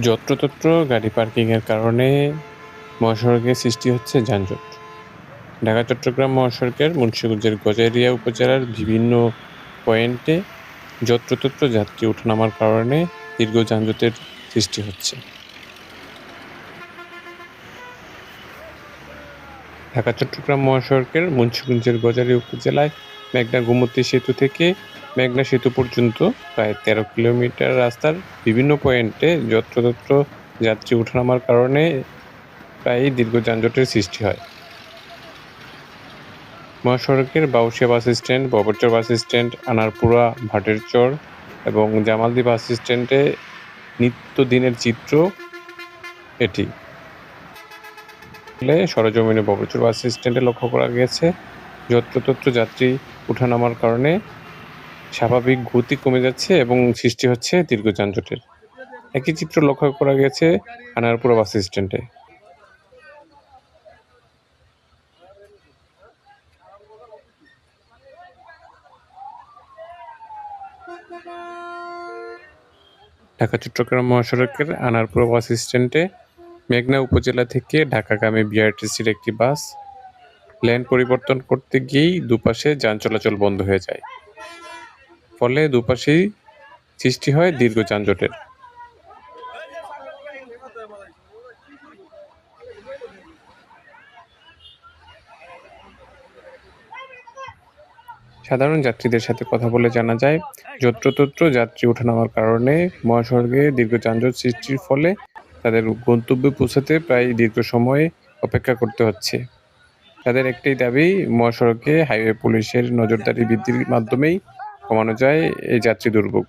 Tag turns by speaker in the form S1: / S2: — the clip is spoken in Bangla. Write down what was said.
S1: যত্রতত্র গাড়ি পার্কিংয়ের কারণে মহাসড়কে সৃষ্টি হচ্ছে যানজট। ঢাকা, চট্টগ্রাম মহাসড়কের মুন্সিগঞ্জের গজারিয়া উপজেলার বিভিন্ন পয়েন্টে যত্রতত্র যাত্রী ওঠানামার কারণে দীর্ঘ যানজটের সৃষ্টি হচ্ছে। ঢাকা, চট্টগ্রাম মহাসড়কের মুন্সিগঞ্জের গজারিয়া উপজেলায় মেঘনা গোমতী সেতু থেকে মেঘনা সেতু পর্যন্ত প্রায় তেরো কিলোমিটার রাস্তার বিভিন্ন পয়েন্টে যত্রতত্র যাত্রী ওঠানামার কারণে প্রায়ই দীর্ঘ যানজটের সৃষ্টি হয়। মহাসড়কের Bausia bus stand, ববরচর bus stand, Anarpura, ভাটের চর এবং জামালদি বাস স্ট্যান্ডে নিত্যদিনের চিত্র এটি। সরজমিনে ববরচর বাস স্ট্যান্ডে লক্ষ্য করা গেছে, যত্রতত্র যাত্রী ওঠানামার কারণে স্বাভাবিক গতি কমে যাচ্ছে এবং সৃষ্টি হচ্ছে দীর্ঘ যানজটের একই চিত্র লক্ষ্য করা গেছে আনারপুরা বাস স্ট্যান্ডে। ঢাকা চট্টগ্রাম মহাসড়কের আনারপুরা বাস স্ট্যান্ডে মেঘনা উপজেলা থেকে ঢাকাগামী বিআরটিসির একটি বাস লেন পরিবর্তন করতে গিয়েই দুপাশে যান চলাচল বন্ধ হয়ে যায়। ফলে দুপাশেই সৃষ্টি হয় দীর্ঘ যানজটের। সাধারণ যাত্রীদের সাথে কথা বলে জানা যায়, যত্রতত্র যাত্রী ওঠানামার কারণে মহাসড়কে দীর্ঘ যানজট সৃষ্টির ফলে তাদের গন্তব্যে পৌঁছাতে প্রায় দীর্ঘ সময় অপেক্ষা করতে হচ্ছে। তাদের একটাই দাবি, মহাসড়কে হাইওয়ে পুলিশের নজরদারি বৃদ্ধির মাধ্যমেই কমানো যায় এই যাত্রী দুর্ভোগ